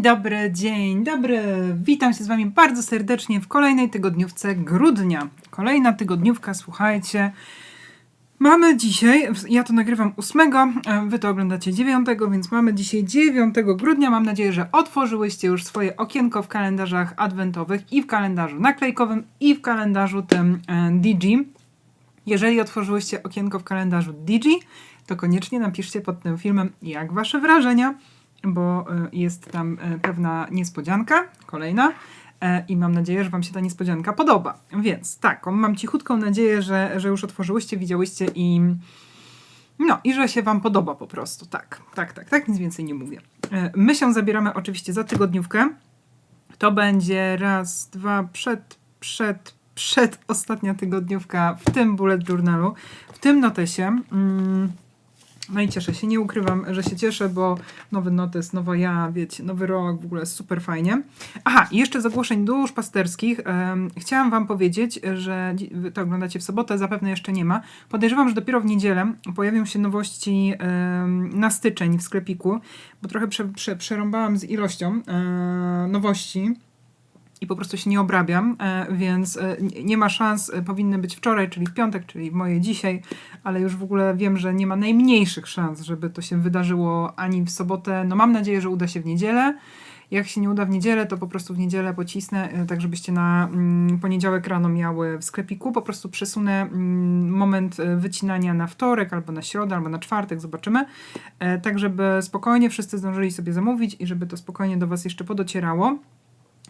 Dobry, dzień dobry. Witam się z Wami bardzo serdecznie w kolejnej tygodniówce grudnia. Kolejna tygodniówka, słuchajcie. Mamy dzisiaj, ja to nagrywam 8, Wy to oglądacie 9, więc mamy dzisiaj 9 grudnia. Mam nadzieję, że otworzyłyście już swoje okienko w kalendarzach adwentowych i w kalendarzu naklejkowym i w kalendarzu tym e, Digi. Jeżeli otworzyłyście okienko w kalendarzu Digi, to koniecznie napiszcie pod tym filmem, jak Wasze wrażenia bo e, jest tam e, pewna niespodzianka, kolejna. E, I mam nadzieję, że Wam się ta niespodzianka podoba. Więc tak, mam cichutką nadzieję, że, że już otworzyłyście, widziałyście i. No, i że się Wam podoba po prostu. Tak, tak, tak, tak, nic więcej nie mówię. My się zabieramy oczywiście za tygodniówkę. To będzie raz, dwa, przed, przed, przed ostatnia tygodniówka w tym bullet journalu, w tym notesie. Mm no i cieszę się, nie ukrywam, że się cieszę, bo nowy notes, nowa ja, wiecie, nowy rok, w ogóle super fajnie. Aha, i jeszcze z ogłoszeń dusz pasterskich. Um, chciałam Wam powiedzieć, że Wy to oglądacie w sobotę, zapewne jeszcze nie ma. Podejrzewam, że dopiero w niedzielę pojawią się nowości um, na styczeń w sklepiku, bo trochę prze, prze, przerąbałam z ilością um, nowości i po prostu się nie obrabiam, e, więc e, nie ma szans, e, powinny być wczoraj, czyli w piątek, czyli moje dzisiaj, ale już w ogóle wiem, że nie ma najmniejszych szans, żeby to się wydarzyło ani w sobotę. No mam nadzieję, że uda się w niedzielę. Jak się nie uda w niedzielę, to po prostu w niedzielę pocisnę, tak żebyście na mm, poniedziałek rano miały w sklepiku. Po prostu przesunę mm, moment wycinania na wtorek, albo na środę, albo na czwartek, zobaczymy. Tak, żeby spokojnie wszyscy zdążyli sobie zamówić i żeby to spokojnie do Was jeszcze podocierało.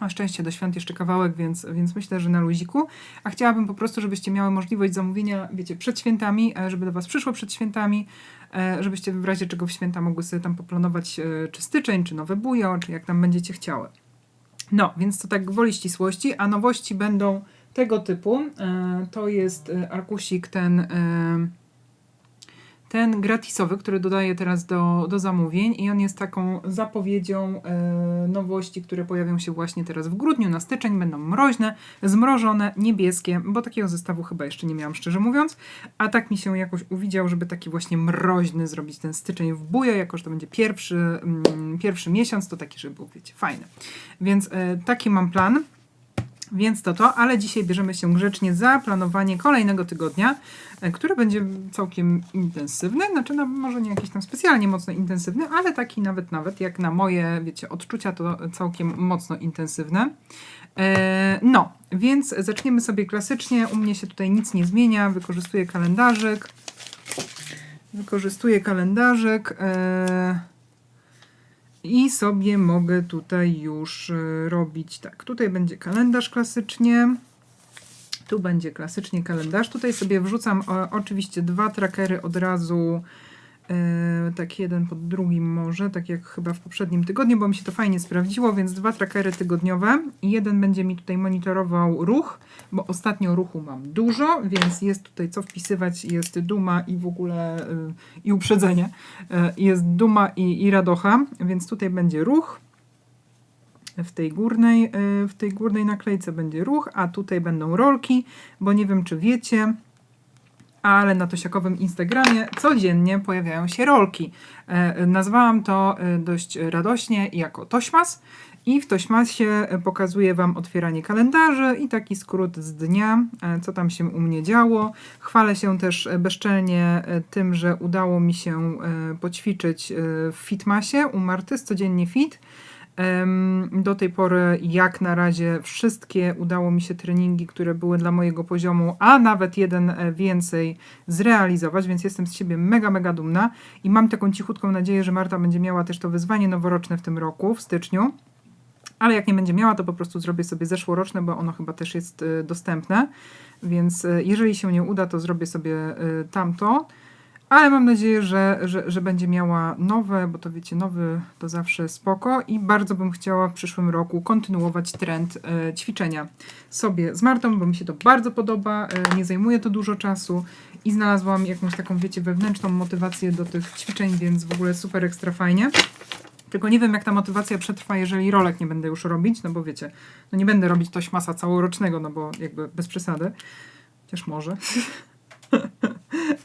Na szczęście do świąt jeszcze kawałek, więc, więc myślę, że na luziku. A chciałabym po prostu, żebyście miały możliwość zamówienia, wiecie, przed świętami, e, żeby do Was przyszło przed świętami, e, żebyście w razie czego w święta mogły sobie tam poplanować e, czy styczeń, czy nowe bujo, czy jak tam będziecie chciały. No, więc to tak gwoli ścisłości, a nowości będą tego typu. To jest arkusik ten ten gratisowy, który dodaję teraz do, do zamówień i on jest taką zapowiedzią e, nowości, które pojawią się właśnie teraz w grudniu, na styczeń, będą mroźne, zmrożone, niebieskie, bo takiego zestawu chyba jeszcze nie miałam, szczerze mówiąc, a tak mi się jakoś uwidział, żeby taki właśnie mroźny zrobić ten styczeń w buja, jako że to będzie pierwszy, mm, pierwszy miesiąc, to taki, żeby był, wiecie, fajny. Więc e, taki mam plan. Więc to to, ale dzisiaj bierzemy się grzecznie za planowanie kolejnego tygodnia, e, który będzie całkiem intensywny, znaczy no, może nie jakiś tam specjalnie mocno intensywny, ale taki nawet, nawet jak na moje, wiecie, odczucia to całkiem mocno intensywne. E, no, więc zaczniemy sobie klasycznie, u mnie się tutaj nic nie zmienia, wykorzystuję kalendarzyk, wykorzystuję kalendarzyk, e, i sobie mogę tutaj już e, robić tak. Tutaj będzie kalendarz klasycznie. Tu będzie klasycznie kalendarz. Tutaj sobie wrzucam oczywiście dwa trackery od razu tak jeden pod drugim może, tak jak chyba w poprzednim tygodniu, bo mi się to fajnie sprawdziło, więc dwa trackery tygodniowe. Jeden będzie mi tutaj monitorował ruch, bo ostatnio ruchu mam dużo, więc jest tutaj co wpisywać, jest duma i w ogóle yy, i uprzedzenie. Yy, jest duma i, i radocha, więc tutaj będzie ruch. W tej, górnej, yy, w tej górnej naklejce będzie ruch, a tutaj będą rolki, bo nie wiem czy wiecie, ale na tosiakowym Instagramie codziennie pojawiają się rolki. E, nazwałam to e, dość radośnie jako Tośmas i w Tośmasie pokazuję Wam otwieranie kalendarzy i taki skrót z dnia, e, co tam się u mnie działo. Chwalę się też bezczelnie tym, że udało mi się poćwiczyć w Fitmasie u Marty, codziennie fit. Do tej pory, jak na razie, wszystkie udało mi się treningi, które były dla mojego poziomu, a nawet jeden e, więcej zrealizować, więc jestem z siebie mega, mega dumna i mam taką cichutką nadzieję, że Marta będzie miała też to wyzwanie noworoczne w tym roku, w styczniu. Ale jak nie będzie miała, to po prostu zrobię sobie zeszłoroczne, bo ono chyba też jest e, dostępne. Więc e, jeżeli się nie uda, to zrobię sobie tamto. Ale mam nadzieję, że, że, że będzie miała nowe, bo to wiecie, nowy to zawsze spoko i bardzo bym chciała w przyszłym roku kontynuować trend e, ćwiczenia sobie z Martą, bo mi się to bardzo podoba, e, nie zajmuje to dużo czasu i znalazłam jakąś taką, wiecie, wewnętrzną motywację do tych ćwiczeń, więc w ogóle super ekstra fajnie. Tylko nie wiem, jak ta motywacja przetrwa, jeżeli rolek nie będę już robić, no bo wiecie, no nie będę robić tośmasa całorocznego, no bo jakby bez przesady. Chociaż może.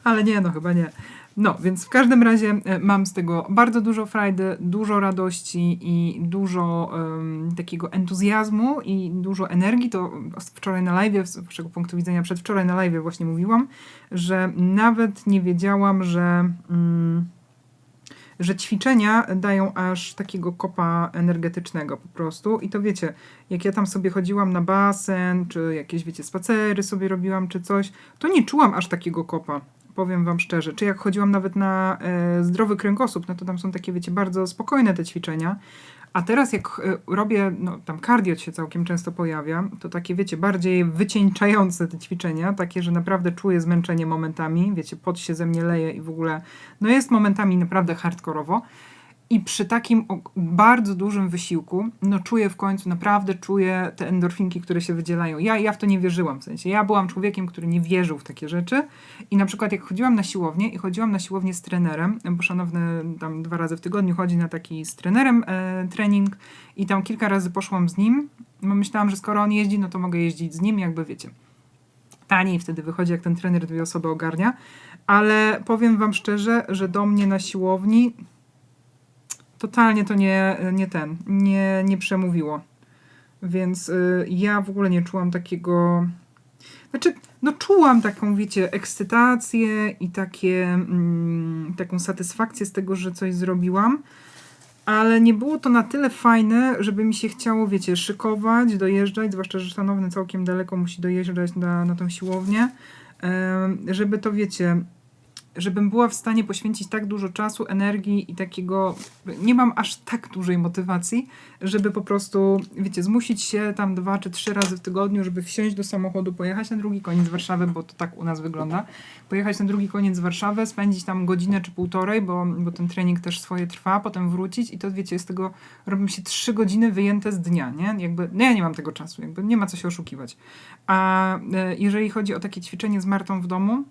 Ale nie, no chyba nie. No, więc w każdym razie e, mam z tego bardzo dużo frajdy, dużo radości i dużo em, takiego entuzjazmu i dużo energii. To wczoraj na live, z waszego punktu widzenia, przedwczoraj na live właśnie mówiłam, że nawet nie wiedziałam, że. Mm, że ćwiczenia dają aż takiego kopa energetycznego po prostu. I to wiecie, jak ja tam sobie chodziłam na basen, czy jakieś, wiecie, spacery sobie robiłam, czy coś, to nie czułam aż takiego kopa. Powiem wam szczerze, czy jak chodziłam nawet na e, zdrowy kręgosłup, no to tam są takie, wiecie, bardzo spokojne te ćwiczenia, a teraz jak e, robię, no tam kardio się całkiem często pojawia, to takie wiecie, bardziej wycieńczające te ćwiczenia, takie, że naprawdę czuję zmęczenie momentami, wiecie, pot się ze mnie leje i w ogóle, no jest momentami naprawdę hardkorowo. I przy takim bardzo dużym wysiłku, no czuję w końcu, naprawdę czuję te endorfinki, które się wydzielają. Ja, ja w to nie wierzyłam, w sensie ja byłam człowiekiem, który nie wierzył w takie rzeczy i na przykład jak chodziłam na siłownię i chodziłam na siłownię z trenerem, bo szanowny tam dwa razy w tygodniu chodzi na taki z trenerem e, trening i tam kilka razy poszłam z nim, bo myślałam, że skoro on jeździ, no to mogę jeździć z nim, jakby wiecie. Taniej wtedy wychodzi, jak ten trener dwie osoby ogarnia, ale powiem wam szczerze, że do mnie na siłowni totalnie to nie, nie ten, nie, nie przemówiło. Więc y, ja w ogóle nie czułam takiego. Znaczy, no czułam taką, wiecie, ekscytację i takie, mm, taką satysfakcję z tego, że coś zrobiłam, ale nie było to na tyle fajne, żeby mi się chciało, wiecie, szykować, dojeżdżać, zwłaszcza, że szanowny całkiem daleko musi dojeżdżać na, na tą siłownię, y, żeby to, wiecie, żebym była w stanie poświęcić tak dużo czasu, energii i takiego. Nie mam aż tak dużej motywacji, żeby po prostu, wiecie, zmusić się tam dwa czy trzy razy w tygodniu, żeby wsiąść do samochodu, pojechać na drugi koniec Warszawy, bo to tak u nas wygląda. Pojechać na drugi koniec Warszawy, spędzić tam godzinę czy półtorej, bo, bo ten trening też swoje trwa, potem wrócić i to wiecie, z tego robią się trzy godziny wyjęte z dnia, nie? Jakby, no ja nie mam tego czasu, jakby nie ma co się oszukiwać. A e, jeżeli chodzi o takie ćwiczenie z Martą w domu,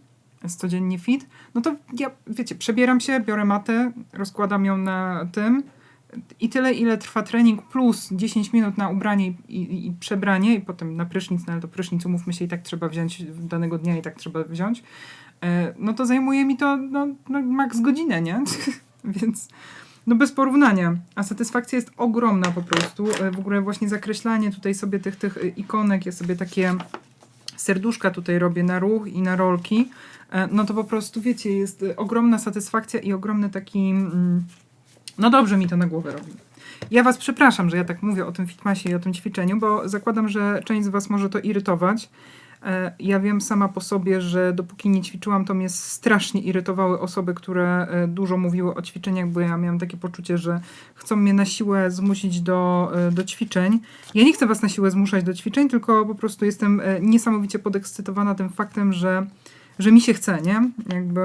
codziennie fit, no to ja, wiecie, przebieram się, biorę matę, rozkładam ją na tym i tyle, ile trwa trening, plus 10 minut na ubranie i, i, i przebranie, i potem na prysznic, no ale to prysznic, umówmy się, i tak trzeba wziąć danego dnia, i tak trzeba wziąć, e, no to zajmuje mi to no, no maks godzinę, nie? Więc no bez porównania. A satysfakcja jest ogromna po prostu. E, w ogóle właśnie zakreślanie tutaj sobie tych, tych ikonek, ja sobie takie serduszka tutaj robię na ruch i na rolki, E, no to po prostu wiecie, jest ogromna satysfakcja i ogromny taki. Mm, no dobrze mi to na głowę robi. Ja Was przepraszam, że ja tak mówię o tym fitmasie i o tym ćwiczeniu, bo zakładam, że część z Was może to irytować. E, ja wiem sama po sobie, że dopóki nie ćwiczyłam, to mnie strasznie irytowały osoby, które e, dużo mówiły o ćwiczeniach, bo ja miałam takie poczucie, że chcą mnie na siłę zmusić do, do ćwiczeń. Ja nie chcę Was na siłę zmuszać do ćwiczeń, tylko po prostu jestem niesamowicie podekscytowana tym faktem, że że mi się chce, nie? Jakby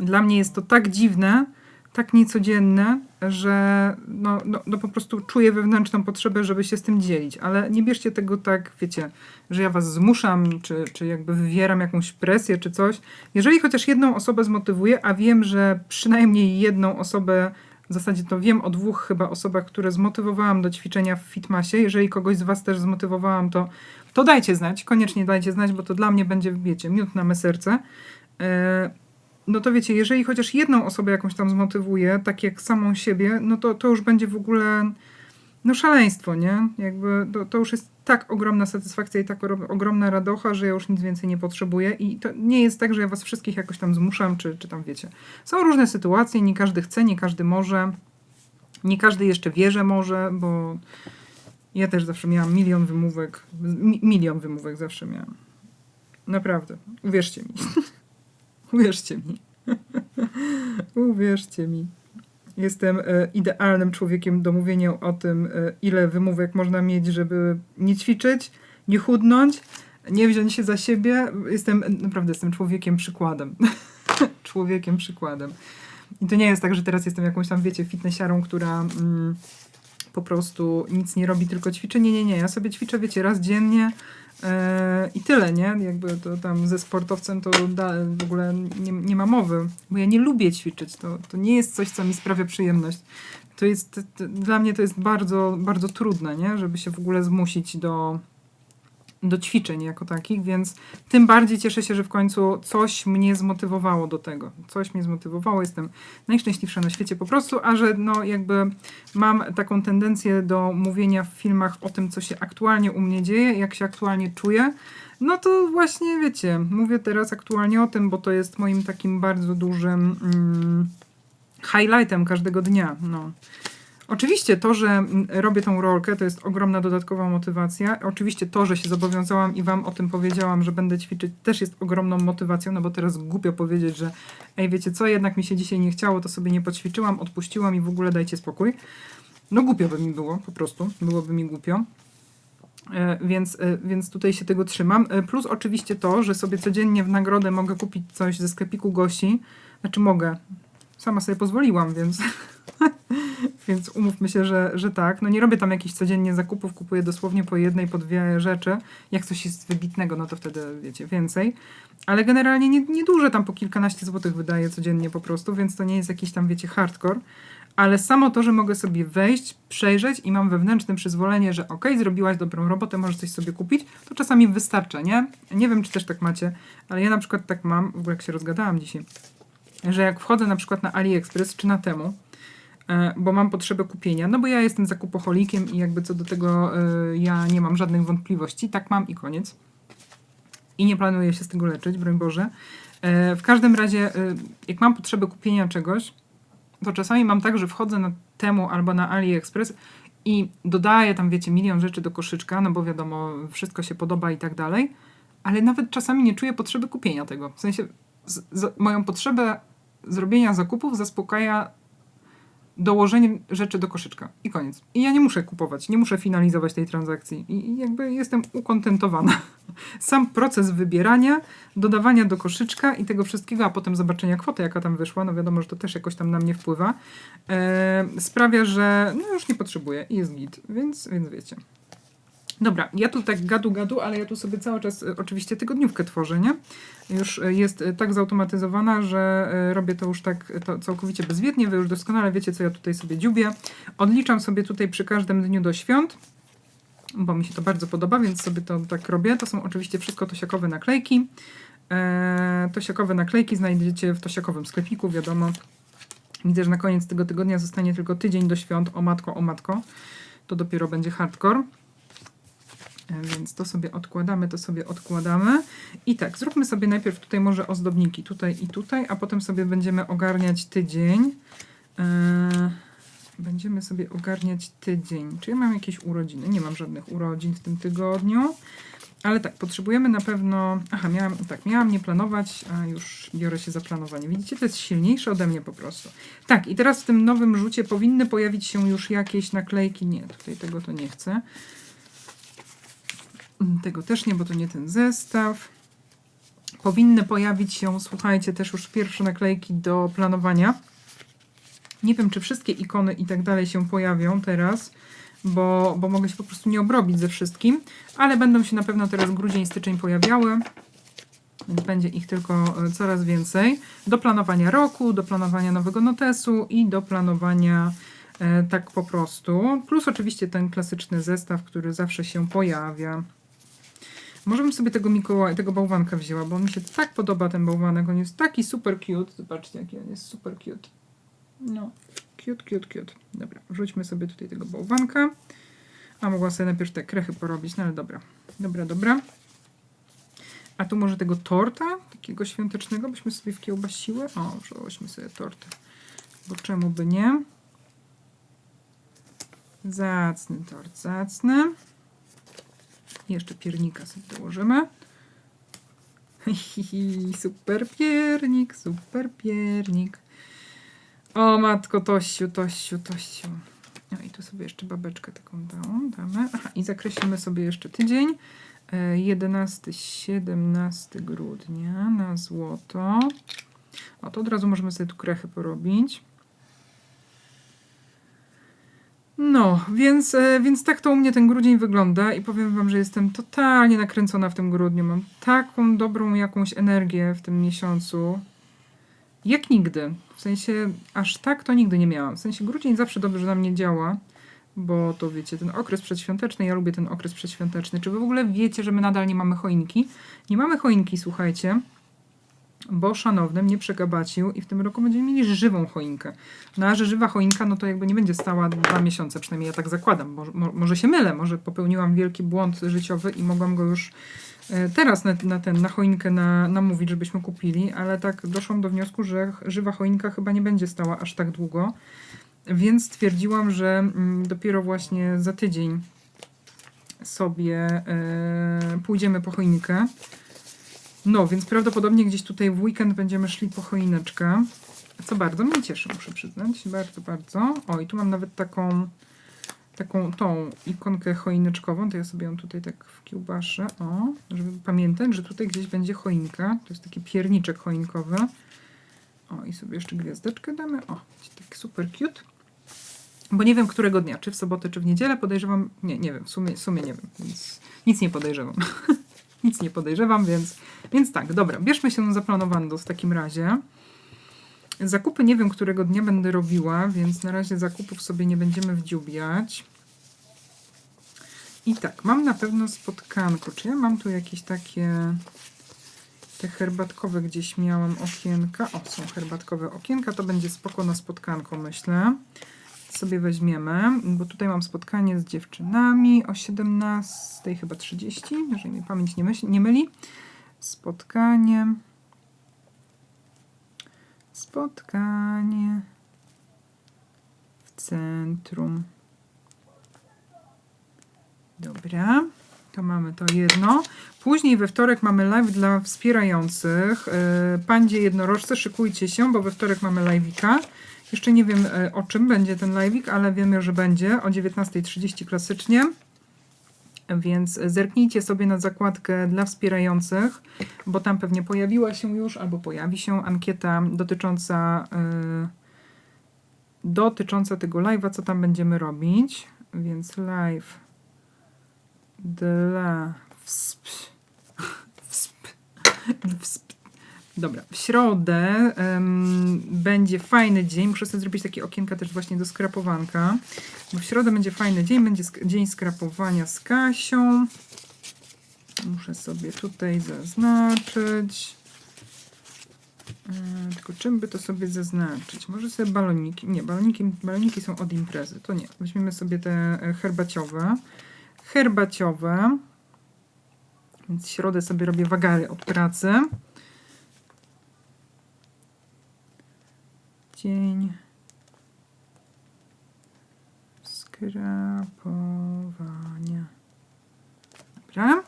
dla mnie jest to tak dziwne, tak niecodzienne, że no, no, no po prostu czuję wewnętrzną potrzebę, żeby się z tym dzielić. Ale nie bierzcie tego tak, wiecie, że ja was zmuszam, czy, czy jakby wywieram jakąś presję, czy coś. Jeżeli chociaż jedną osobę zmotywuję, a wiem, że przynajmniej jedną osobę, w zasadzie to wiem o dwóch chyba osobach, które zmotywowałam do ćwiczenia w Fitmasie. Jeżeli kogoś z was też zmotywowałam, to to dajcie znać, koniecznie dajcie znać, bo to dla mnie będzie, wiecie, miód na me serce. E, no to wiecie, jeżeli chociaż jedną osobę jakąś tam zmotywuję, tak jak samą siebie, no to, to już będzie w ogóle no szaleństwo, nie? Jakby to, to już jest tak ogromna satysfakcja i tak ogromna radocha, że ja już nic więcej nie potrzebuję i to nie jest tak, że ja was wszystkich jakoś tam zmuszam, czy, czy tam wiecie. Są różne sytuacje, nie każdy chce, nie każdy może, nie każdy jeszcze wie, że może, bo ja też zawsze miałam milion wymówek. Mi, milion wymówek zawsze miałam. Naprawdę. Uwierzcie mi. Uwierzcie mi. Uwierzcie mi. Jestem e, idealnym człowiekiem do mówienia o tym, e, ile wymówek można mieć, żeby nie ćwiczyć, nie chudnąć, nie wziąć się za siebie. Jestem, naprawdę jestem człowiekiem przykładem. człowiekiem przykładem. I to nie jest tak, że teraz jestem jakąś tam, wiecie, fitnessiarą, która... Mm, po prostu nic nie robi, tylko ćwiczy. Nie, nie, nie. Ja sobie ćwiczę, wiecie, raz dziennie i tyle, nie? Jakby to tam ze sportowcem to w ogóle nie, nie ma mowy, bo ja nie lubię ćwiczyć. To, to nie jest coś, co mi sprawia przyjemność. To jest, to, dla mnie to jest bardzo, bardzo trudne, nie? Żeby się w ogóle zmusić do, do ćwiczeń jako takich, więc tym bardziej cieszę się, że w końcu coś mnie zmotywowało do tego. Coś mnie zmotywowało, jestem najszczęśliwsza na świecie po prostu, a że no jakby mam taką tendencję do mówienia w filmach o tym, co się aktualnie u mnie dzieje, jak się aktualnie czuję, no to właśnie wiecie, mówię teraz aktualnie o tym, bo to jest moim takim bardzo dużym mm, highlightem każdego dnia. No. Oczywiście to, że robię tą rolkę, to jest ogromna dodatkowa motywacja. Oczywiście to, że się zobowiązałam i Wam o tym powiedziałam, że będę ćwiczyć, też jest ogromną motywacją, no bo teraz głupio powiedzieć, że ej, wiecie co, jednak mi się dzisiaj nie chciało, to sobie nie poćwiczyłam, odpuściłam i w ogóle dajcie spokój. No głupio by mi było, po prostu, byłoby mi głupio. E, Więc, e, więc tutaj się tego trzymam. E, Plus oczywiście to, że sobie codziennie w nagrodę mogę kupić coś ze sklepiku Gosi. Znaczy mogę. Sama sobie pozwoliłam, więc, więc umówmy się, że, że tak. No nie robię tam jakichś codziennie zakupów, kupuję dosłownie po jednej, po dwie rzeczy. Jak coś jest wybitnego, no to wtedy wiecie więcej. Ale generalnie nie, nieduże tam po kilkanaście złotych wydaję codziennie po prostu, więc to nie jest jakiś tam, wiecie, hardcore. Ale samo to, że mogę sobie wejść, przejrzeć i mam wewnętrzne przyzwolenie, że ok, zrobiłaś dobrą robotę, możesz coś sobie kupić, to czasami wystarcza, nie? Nie wiem, czy też tak macie, ale ja na przykład tak mam, w ogóle jak się rozgadałam dzisiaj, że jak wchodzę na przykład na AliExpress czy na Temu, bo mam potrzebę kupienia, no bo ja jestem zakupoholikiem i jakby co do tego e, ja nie mam żadnych wątpliwości, tak mam i koniec. I nie planuję się z tego leczyć, broń Boże. E, W każdym razie, e, jak mam potrzebę kupienia czegoś, to czasami mam tak, że wchodzę na Temu albo na AliExpress i dodaję tam, wiecie, milion rzeczy do koszyczka, no bo wiadomo, wszystko się podoba i tak dalej, ale nawet czasami nie czuję potrzeby kupienia tego. W sensie z, z, moją potrzebę zrobienia zakupów zaspokaja dołożeniem rzeczy do koszyczka i koniec. I ja nie muszę kupować, nie muszę finalizować tej transakcji i, i jakby jestem ukontentowana. Sam proces wybierania, dodawania do koszyczka i tego wszystkiego, a potem zobaczenia kwoty, jaka tam wyszła, no wiadomo, że to też jakoś tam na mnie wpływa, e, sprawia, że no już nie potrzebuję i jest git, więc, więc wiecie. Dobra, ja tu tak gadu gadu, ale ja tu sobie cały czas e, oczywiście tygodniówkę tworzę, nie? Już e, jest e, tak zautomatyzowana, że robię to już tak to całkowicie bezwiednie, wy już doskonale wiecie, co ja tutaj sobie dziubię. Odliczam sobie tutaj przy każdym dniu do świąt, bo mi się to bardzo podoba, więc sobie to tak robię. To są oczywiście wszystko tosiakowe naklejki. E, tosiakowe naklejki znajdziecie w tosiakowym sklepiku, wiadomo. Widzę, że na koniec tego tygodnia zostanie tylko tydzień do świąt. O matko, o matko. To dopiero będzie hardcore. E, Więc to sobie odkładamy, to sobie odkładamy. I tak, zróbmy sobie najpierw tutaj może ozdobniki, tutaj i tutaj, a potem sobie będziemy ogarniać tydzień. E, Będziemy sobie ogarniać tydzień. Czy ja mam jakieś urodziny? Nie mam żadnych urodzin w tym tygodniu. Ale tak, potrzebujemy na pewno. Aha, miałam, tak, miałam nie planować, a już biorę się za planowanie. Widzicie, to jest silniejsze ode mnie po prostu. Tak, i teraz w tym nowym rzucie powinny pojawić się już jakieś naklejki. Nie, tutaj tego to nie chcę. Mm, Tego też nie, bo to nie ten zestaw. Powinny pojawić się, słuchajcie, też już pierwsze naklejki do planowania. Nie wiem, czy wszystkie ikony i tak dalej się pojawią teraz, bo, bo mogę się po prostu nie obrobić ze wszystkim, ale będą się na pewno teraz grudzień, styczeń pojawiały. Więc będzie ich tylko e, coraz więcej. Do planowania roku, do planowania nowego notesu i do planowania e, tak po prostu. Plus oczywiście ten klasyczny zestaw, który zawsze się pojawia. Może bym sobie tego Mikołaja, tego bałwanka wzięła, bo mi się tak podoba ten bałwanek. On jest taki super cute. Zobaczcie, jaki on jest super cute. No, cute, cute, cute. Dobra, wrzućmy sobie tutaj tego bałwanka. A mogła sobie najpierw te krechy porobić, no ale dobra. Dobra, dobra. A tu może tego torta, takiego świątecznego, byśmy sobie wkiełbasiły. O, wzięłyśmy sobie tortę. Bo czemu by nie? Zacny tort, zacny. Jeszcze piernika sobie dołożymy. Super piernik, super piernik. O matko, Tościu, Tościu, Tościu. No i tu sobie jeszcze babeczkę taką dałam, damy. Aha, i zakreślimy sobie jeszcze tydzień. E, 11-17 grudnia na złoto. O, to od razu możemy sobie tu krechy porobić. No, więc, e, więc tak to u mnie ten grudzień wygląda i powiem wam, że jestem totalnie nakręcona w tym grudniu. Mam taką dobrą jakąś energię w tym miesiącu. Jak nigdy. W sensie aż tak to nigdy nie miałam. W sensie grudzień zawsze dobrze na mnie działa. bo to wiecie, ten okres przedświąteczny, ja lubię ten okres przedświąteczny. Czy wy w ogóle wiecie, że my nadal nie mamy choinki? Nie mamy choinki, słuchajcie, bo szanowny mnie przegabacił i w tym roku będziemy mieli żywą choinkę. No a że żywa choinka, no to jakby nie będzie stała dwa miesiące, przynajmniej ja tak zakładam. Może, mo- może się mylę, może popełniłam wielki błąd życiowy i mogłam go już e, teraz na, na, ten, na choinkę na, namówić, żebyśmy kupili, ale tak doszłam do wniosku, że żywa choinka chyba nie będzie stała aż tak długo. Więc stwierdziłam, że mm, dopiero właśnie za tydzień sobie e, pójdziemy po choinkę. No, więc prawdopodobnie gdzieś tutaj w weekend będziemy szli po choineczkę. Co bardzo mnie cieszy, muszę przyznać. Bardzo, bardzo. O, i tu mam nawet taką, taką tą ikonkę choineczkową. To ja sobie ją tutaj tak wkiełbaszę. O, żeby pamiętać, że tutaj gdzieś będzie choinka. To jest taki pierniczek choinkowy. O, i sobie jeszcze gwiazdeczkę damy. O, taki super cute. Bo nie wiem, którego dnia, czy w sobotę, czy w niedzielę. Podejrzewam, nie, nie wiem, w sumie, w sumie nie wiem, więc nic nie podejrzewam. nic nie podejrzewam, więc, więc tak, dobra, bierzmy się za planowando w takim razie. Zakupy nie wiem, którego dnia będę robiła, więc na razie zakupów sobie nie będziemy wdziubiać. I tak, mam na pewno spotkanko. Czy ja mam tu jakieś takie te herbatkowe gdzieś miałam okienka. O, są herbatkowe okienka, to będzie spoko na spotkanko, myślę. Sobie weźmiemy, bo tutaj mam spotkanie z dziewczynami o 17, chyba 30, jeżeli mi pamięć nie, nie myli. Spotkanie. Spotkanie w centrum. Dobra, to mamy to jedno. Później we wtorek mamy live dla wspierających. Yy, Pandzie jednorożce, szykujcie się, bo we wtorek mamy live'ika. Jeszcze nie wiem e, o czym będzie ten live'ik, ale wiemy, że będzie o 19.30 klasycznie. Więc zerknijcie sobie na zakładkę dla wspierających, bo tam pewnie pojawiła się już albo pojawi się ankieta dotycząca, yy, dotycząca tego live'a, co tam będziemy robić. Więc live dla wsp... wsp... wsp... Dobra, w środę em, będzie fajny dzień. Muszę sobie zrobić takie okienka też właśnie do skrapowanka. Bo w środę będzie fajny dzień, będzie sk- dzień skrapowania z Kasią. Muszę sobie tutaj zaznaczyć. E, Tylko czym by to sobie zaznaczyć? Może sobie baloniki. Nie, baloniki, baloniki są od imprezy. To nie. Weźmiemy sobie te e, herbaciowe. Herbaciowe. Więc środę sobie robię wagary od pracy. Dzień skrapowania. Dobra.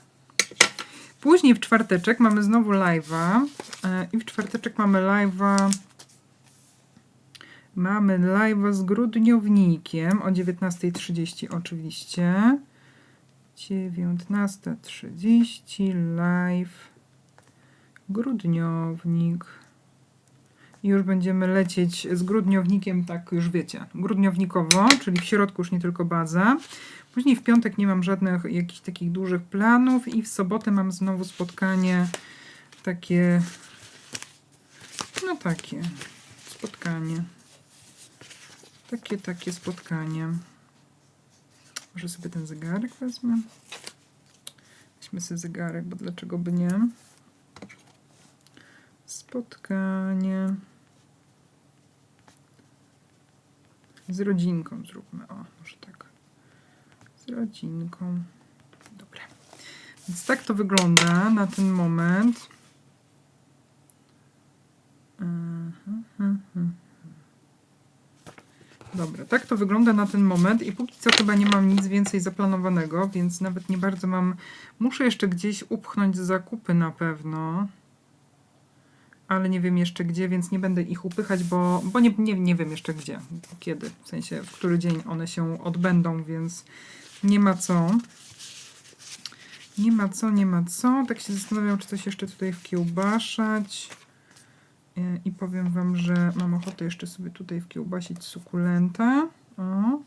Później w czwarteczek mamy znowu live'a. e, I w czwarteczek mamy live'a. Mamy live'a z grudniownikiem o 19.30 oczywiście. 19.30 live. Grudniownik. Już będziemy lecieć z grudniownikiem, tak już wiecie, grudniownikowo, czyli w środku już nie tylko baza. Później w piątek nie mam żadnych jakichś takich dużych planów i w sobotę mam znowu spotkanie takie, no takie, spotkanie. Takie, takie spotkanie. Może sobie ten zegarek wezmę? Weźmy sobie zegarek, bo dlaczego by nie? Spotkanie. Z rodzinką zróbmy. O, może tak. Z rodzinką. Dobra. Więc tak to wygląda na ten moment. Dobra, tak to wygląda na ten moment i póki co chyba nie mam nic więcej zaplanowanego, więc nawet nie bardzo mam. Muszę jeszcze gdzieś upchnąć zakupy na pewno ale nie wiem jeszcze gdzie, więc nie będę ich upychać, bo, bo nie, nie, nie wiem jeszcze gdzie, kiedy, w sensie w który dzień one się odbędą, więc nie ma co. Nie ma co, nie ma co. Tak się zastanawiam, czy coś jeszcze tutaj wkiełbaszać. Yy, I powiem Wam, że mam ochotę jeszcze sobie tutaj wkiełbasić sukulenta. O.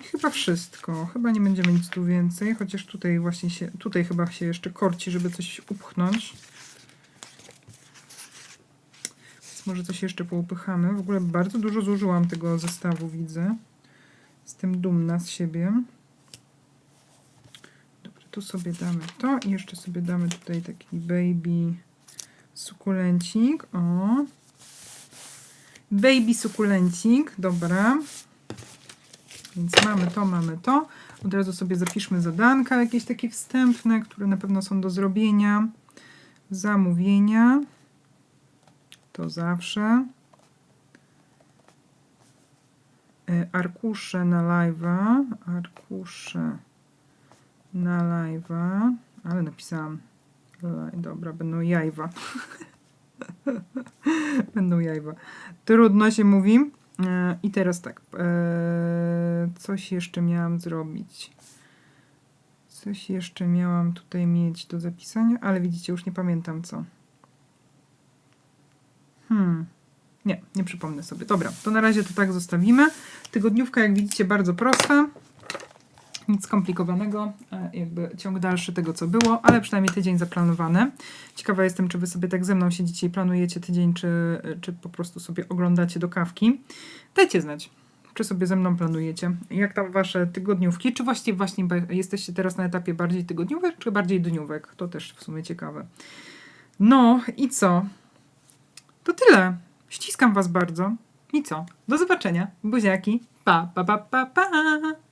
I chyba wszystko. Chyba nie będziemy nic tu więcej, chociaż tutaj właśnie się, tutaj chyba się jeszcze korci, żeby coś upchnąć. Może coś jeszcze poupychamy. W ogóle bardzo dużo zużyłam tego zestawu, widzę. Jestem dumna z siebie. Dobra, tu sobie damy to i jeszcze sobie damy tutaj taki baby sukulencik. O. Baby sukulencik, dobra. Więc mamy to, mamy to. Od razu sobie zapiszmy zadanka jakieś takie wstępne, które na pewno są do zrobienia. Zamówienia. To zawsze. E, Arkusze na live'a. Arkusze na live'a. Ale napisałam. Dobra, będą jajwa. będą jajwa. Trudno się mówi. E, I teraz tak. E, coś jeszcze miałam zrobić. Coś jeszcze miałam tutaj mieć do zapisania, ale widzicie, już nie pamiętam co. Hmm. Nie, nie przypomnę sobie. Dobra, to na razie to tak zostawimy. Tygodniówka, jak widzicie, bardzo prosta. Nic skomplikowanego, e, jakby ciąg dalszy tego, co było, ale przynajmniej tydzień zaplanowany. Ciekawa jestem, czy wy sobie tak ze mną siedzicie i planujecie tydzień, czy, czy po prostu sobie oglądacie do kawki. Dajcie znać, czy sobie ze mną planujecie. Jak tam wasze tygodniówki? Czy właściwie właśnie jesteście teraz na etapie bardziej tygodniówek, czy bardziej dniówek? To też w sumie ciekawe. No i co? To tyle. Ściskam was bardzo. I co? Do zobaczenia. Buziaki. Pa, pa, pa, pa, pa.